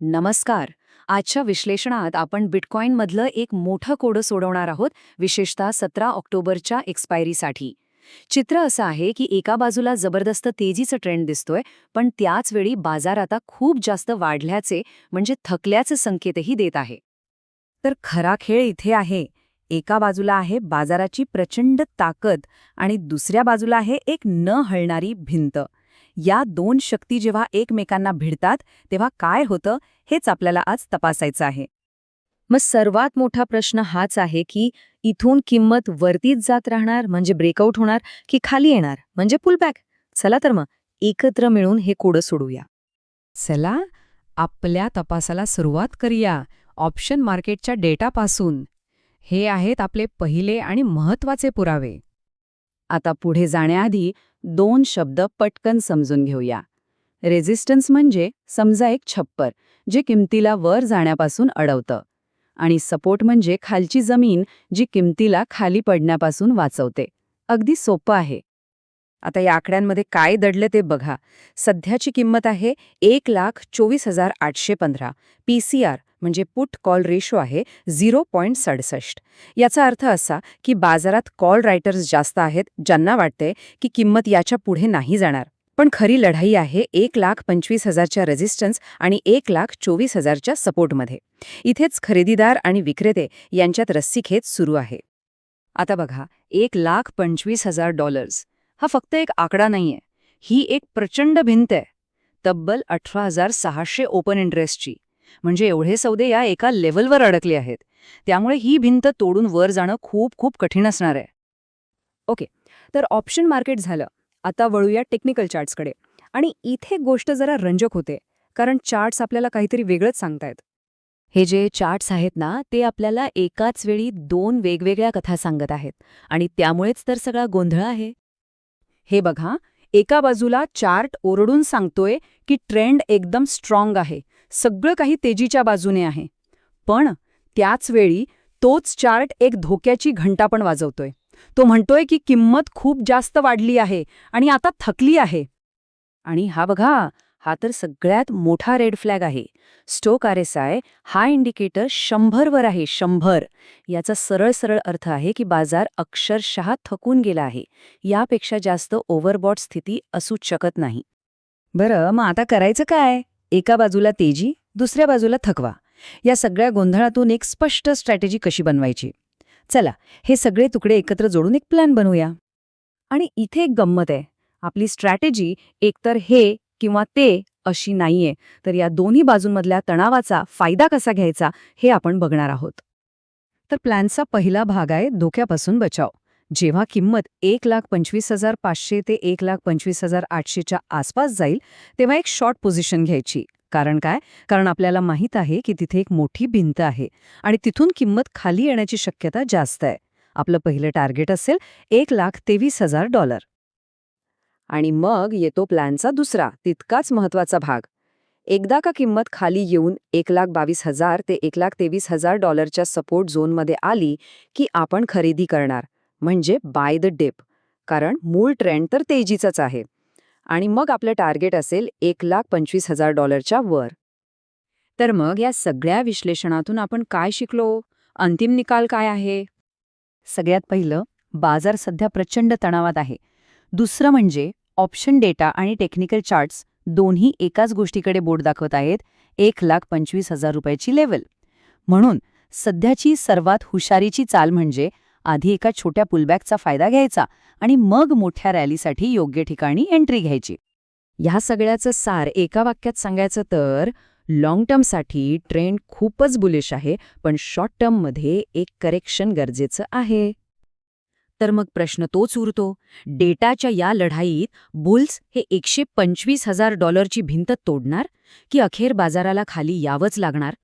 नमस्कार. आजच्या विश्लेषणात आपण बिटकॉईनमधलं एक मोठं कोडं सोडवणार आहोत विशेषतः सतरा ऑक्टोबरच्या एक्सपायरीसाठी. चित्र असं आहे की एका बाजूला जबरदस्त तेजीचं ट्रेंड दिसतोय पण त्याच वेळी बाजार आता खूप जास्त वाढल्याचे म्हणजे थकल्याचे संकेतही देत आहे. तर खरा खेळ इथे आहे. एका बाजूला आहे बाजाराची प्रचंड ताकद आणि दुसऱ्या बाजूला आहे एक न हळणारी भिंत. या दोन शक्ती जेव्हा एकमेकांना भिडतात तेव्हा काय होतं हेच आपल्याला आज तपासायचं आहे. मग सर्वात मोठा प्रश्न हाच आहे की इथून किंमत वरतीच जात राहणार म्हणजे ब्रेकआउट होणार की खाली येणार म्हणजे पुलबॅक चला तर मग एकत्र मिळून हे कोडं सोडूया. चला आपल्या तपासाला सुरुवात करूया ऑप्शन मार्केटच्या डेटापासून हे आहेत आपले पहिले आणि महत्त्वाचे पुरावे. आता पुढे जाण्याआधी दोन शब्द पटकन समजून घेऊया. रेझिस्टन्स म्हणजे समजा एक छप्पर जे किमतीला वर जाण्यापासून अडवतं. आणि सपोर्ट म्हणजे खालची जमीन जी किमतीला खाली पडण्यापासून वाचवते. अगदी सोपं आहे. आता या आकड्यांमध्ये काय दडलं ते बघा. सध्याची किंमत आहे एक लाख चोवीस हजार आठशे पंधरा. पी सी आर म्हणजे पुट कॉल रेशो आहे झिरो पॉईंट सडसष्ट. याचा अर्थ असा की बाजारात कॉल रायटर्स जास्त आहेत ज्यांना वाटते की किंमत याच्यापुढे नाही जाणार. पण खरी लढाई आहे एक लाख पंचवीस हजारच्या रेझिस्टन्स आणि एक लाख चोवीस हजारच्या सपोर्टमध्ये. इथेच खरेदीदार आणि विक्रेते यांच्यात रस्सीखेच सुरू आहे. आता बघा एक लाख पंचवीस हजार डॉलर्स. हा फक्त एक आकडा नाहीये. ही एक प्रचंड भिंत आहे. तब्बल अठरा हजार सहाशे ओपन इंटरेस्टची म्हणजे एवढे सौदे या एका लेवलवर अडकले आहेत. त्यामुळे ही भिंत तोडून वर जाणं खूप खूप कठीण असणार आहे. ओके. तर ऑप्शन मार्केट झालं. आता वळूया टेक्निकल चार्ट्सकडे आणि इथे गोष्ट जरा रंजक होते. कारण चार्ट्स आपल्याला काहीतरी वेगळंच सांगतायत. हे जे चार्ट्स आहेत ना ते आपल्याला एकाच वेळी दोन वेगवेगळ्या कथा सांगत आहेत. आणि त्यामुळेच तर सगळा गोंधळ आहे. हे बघा एका बाजूला चार्ट ओरडून सांगतोय की ट्रेंड एकदम स्ट्रॉंग आहे सगळं काही तेजीच्या बाजूने आहे. पण त्याच वेळी तोच चार्ट एक धोक्याची घंटा पण वाजवतोय. तो म्हणतोय की किंमत खूप जास्त वाढली आहे आणि आता थकली आहे. आणि हा बघा हा तर सगळ्यात मोठा रेड फ्लॅग आहे. स्टोक आर एस आय हा इंडिकेटर शंभरवर आहे शंभर. याचा सरळ सरळ अर्थ आहे की बाजार अक्षरशः थकून गेला आहे. यापेक्षा जास्त ओव्हरबॉट स्थिती असूच शकत नाही. बरं मग आता करायचं काय? एका बाजूला तेजी दुसऱ्या बाजूला थकवा. या सगळ्या गोंधळातून एक स्पष्ट स्ट्रॅटेजी कशी बनवायची? चला हे सगळे तुकडे एकत्र जोडून एक प्लॅन बनवूया. आणि इथे एक गंमत आहे. आपली स्ट्रॅटेजी एकतर हे किंवा ते अशी नाहीये. तर या दोन्ही बाजूंमधल्या तणावाचा फायदा कसा घ्यायचा हे आपण बघणार आहोत. तर प्लॅनचा पहिला भाग आहे धोक्यापासून बचाव. जेव्हा किंमत एक लाख पंचवीस हजार पाचशे ते एक लाख पंचवीस हजार आठशेच्या आसपास जाईल तेव्हा एक शॉर्ट पोझिशन घ्यायची. कारण काय? कारण आपल्याला माहीत आहे की तिथे एक मोठी भिंत आहे आणि तिथून किंमत खाली येण्याची शक्यता जास्त आहे. आपलं पहिलं टार्गेट असेल एक लाख तेवीस हजार डॉलर. आणि मग येतो प्लॅनचा दुसरा तितकाच महत्त्वाचा भाग. एकदा का किंमत खाली येऊन एक लाख बावीस हजार ते एक लाख तेवीस हजार डॉलरच्या सपोर्ट झोनमध्ये आली की आपण खरेदी करणार म्हणजे बाय द डिप. कारण मूळ ट्रेंड तर तेजीचाच आहे. आणि मग आपलं टार्गेट असेल एक लाख पंचवीस हजार डॉलरच्या वर. तर मग या सगळ्या विश्लेषणातून आपण काय शिकलो? अंतिम निकाल काय आहे? सगळ्यात पहिलं बाजार सध्या प्रचंड तणावात आहे. दुसरं म्हणजे ऑप्शन डेटा आणि टेक्निकल चार्ट्स दोन्ही एकाच गोष्टीकडे बोट दाखवत आहेत एक लाख पंचवीस हजार रुपयाची लेवल म्हणून सध्याची सर्वात हुशारीची चाल म्हणजे आधी एका छोट्या पुलबॅकचा फायदा घ्यायचा आणि मग मोठ्या रॅलीसाठी योग्य ठिकाणी एंट्री घ्यायची. ह्या सगळ्याचं सार एका वाक्यात सांगायचं तर लाँग टर्मसाठी ट्रेंड खूपच बुलिश आहे पण शॉर्ट टर्ममध्ये एक करेक्शन गरजेचं आहे. तर मग प्रश्न तोच उरतो. डेटाच्या या लढाईत बुल्स हे एकशे पंचवीस हजार डॉलरची भिंत तोडणार की अखेर बाजाराला खाली यावंच लागणार?